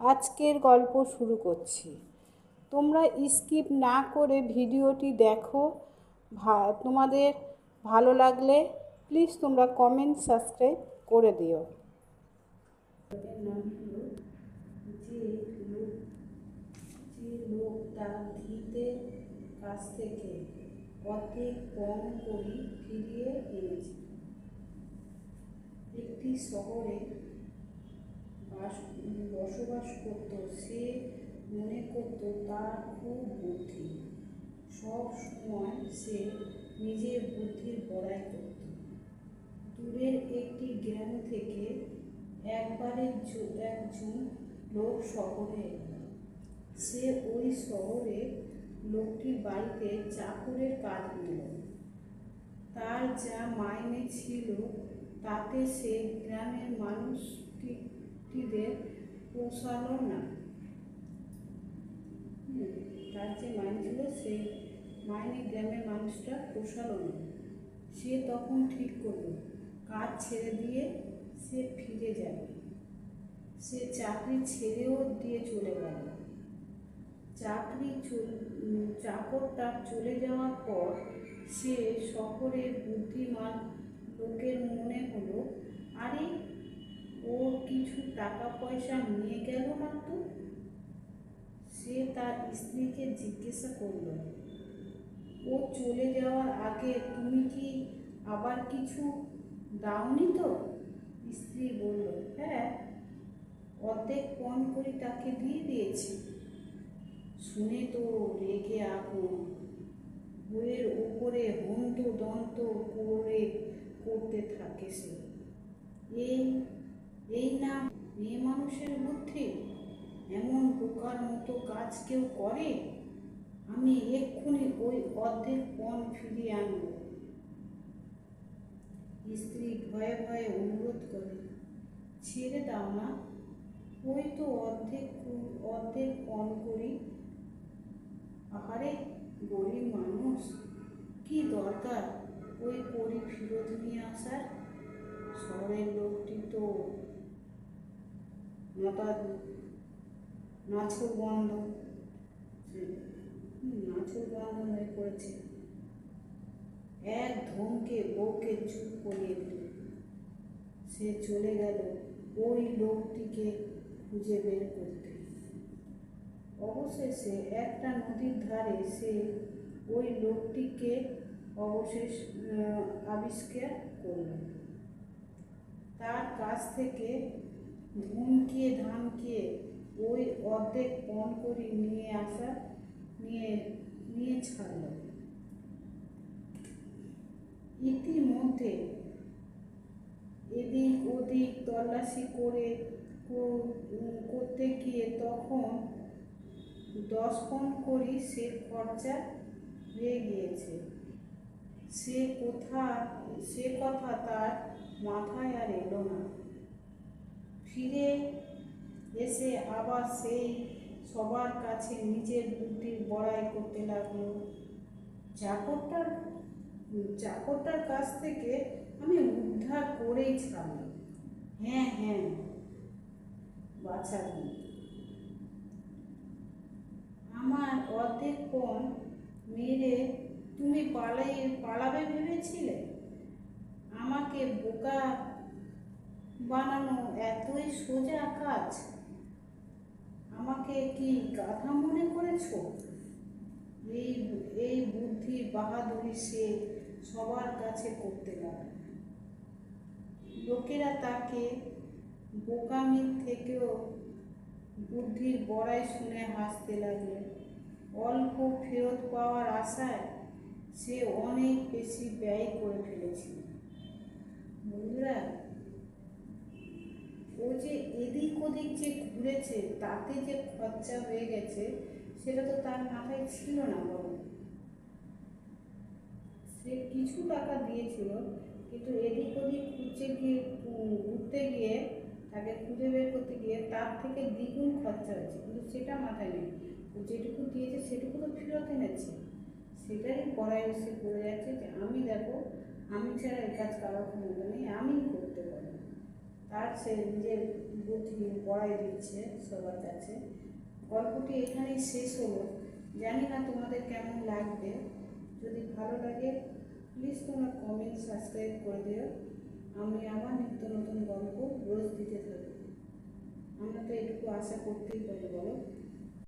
আজকের গল্প শুরু করছি। তোমরা স্কিপ না করে ভিডিওটি দেখো। তোমাদের ভালো লাগলে প্লিজ তোমরা কমেন্ট সাবস্ক্রাইব করে দিও। কাছ থেকে কম করি ফিরিয়ে এনেছে। একটি শহরে বাস, বসবাস করত, সে মনে করত তার খুব বুদ্ধি। সব সময় সে নিজের বুদ্ধির বড়াই করত। দূরের একটি গ্রাম থেকে একবারে জ- একজন লোক শহরে সে ওই শহরে লোকটির বাড়িতে চাকরের কাজ নিল। তার যা মাইনে ছিল, তাতে সে গ্রামের মানুষটিদের পোষালো না। তার যে মাইনে ছিল সেই মাইনে গ্রামের মানুষটা পোষালো না। সে তখন ঠিক করল, কাজ ছেড়ে দিয়ে সে ফিরে যাবে সে চাকরি ছেড়েও দিয়ে চলে গেল। চাকরি চাকরটা চলে যাওয়ার পর সে শহরের বুদ্ধিমান লোকের মনে হলো, আরে ও কিছু টাকা পয়সা নিয়ে গেল তো সে তার স্ত্রীকে জিজ্ঞাসা করল, ও চলে যাওয়ার আগে তুমি কি আবার কিছু দাওনি তো? স্ত্রী বলল হ্যাঁ অর্ধেক পণ করে তাকে দিয়ে দিয়েছি। শুনে তো রেগে আগুন। বইয়ের উপরে হন্ত দন্ত করে করতে থাকে সে। এই এই না মেয়ে মানুষের বুদ্ধি এমন বোকার মতো কাজ কেউ করে? আমি এক্ষুনি ওই অর্ধেক পণ ফিরিয়ে আনব। স্ত্রী ভয়ে ভয়ে অনুরোধ করে, ছেড়ে দাও না ওই তো অর্ধেক অর্ধেক পণ করি। আহারে গরিব মানুষ, কি দরকার ওই করি ফিরত নিয়ে আসার? শহরের লোকটি তো নটা নাছর হুম, নাছর বন্ধ হয়ে পড়েছে। এক ধমকে বউকে চুপ করিয়ে দিল। সে চলে গেল ওই লোকটিকে খুঁজে বের করতে। অবশেষে একটা নদীর ধারে সে ওই লোকটিকে অবশেষ আবিষ্কার করল। তার কাছ থেকে ধমকিয়ে ধামকিয়ে ওই অর্ধেক পণ করে নিয়ে আসা, নিয়ে নিয়ে ছাড়ল। ইতিমধ্যে এদিক ওদিক তল্লাশি করে করতে গিয়ে তখন দশ পণ করি সে খরচা হয়ে গিয়েছে। সে কোথা, সে কথা তার মাথায় আর এলো না। ফিরে এসে আবার সেই সবার কাছে নিজের বুদ্ধির বড়াই করতে লাগল। চাকরটার চাকরটার কাছ থেকে আমি উদ্ধার করেই ছাড়লাম। হ্যাঁ হ্যাঁ বাছারি আমার অর্ধেক পণ মেরে তুমি পালাই, পালাবে ভেবেছিলে? আমাকে বোকা বানানো, এতই সোজা কাজ। আমাকে কি গাধা মনে করেছ? এই এই বুদ্ধি বাহাদুরি সে সবার কাছে করতে লাগল লোকেরা তাকে বোকামির থেকেও বুদ্ধির বড়াই শুনে হাসতে লাগল। অল্প ফেরত পাওয়ার আশায় সে অনেক বেশি ব্যয় করে ফেলেছিল। বন্ধুরা যে এদিক ওদিক যে ঘুরেছে, তাতে যে খরচা হয়ে গেছে, সেটা তো তার মাথায় ছিল না বলো সে কিছু টাকা দিয়েছিল, কিন্তু এদিক ওদিক ঘুরতে গিয়ে ঘুরতে গিয়ে, তাকে খুঁজে বের করতে গিয়ে তার থেকে দ্বিগুণ খরচা হয়েছে, কিন্তু সেটা মাথায় নেই। যেটুকু দিয়েছে, সেটুকু তো ফেরত এনেছে। সেটাই পড়ায় এসে পড়ে যাচ্ছে যে, আমি দেখো, আমি ছাড়া এই কাজ কারোর ক্ষমতা নেই আমি তার সে নিজের বুদ্ধি পড়াই দিচ্ছে সবার কাছে। গল্পটি এখানেই শেষ হলো। জানি না তোমাদের কেমন লাগবে। যদি ভালো লাগে প্লিজ তোমরা কমেন্ট সাবস্ক্রাইব করে দিও। আমি আমার নিত্য নতুন গল্প রোজ দিতে থাকি। আমরা তো এটুকু আশা করতেই পারি, বলো।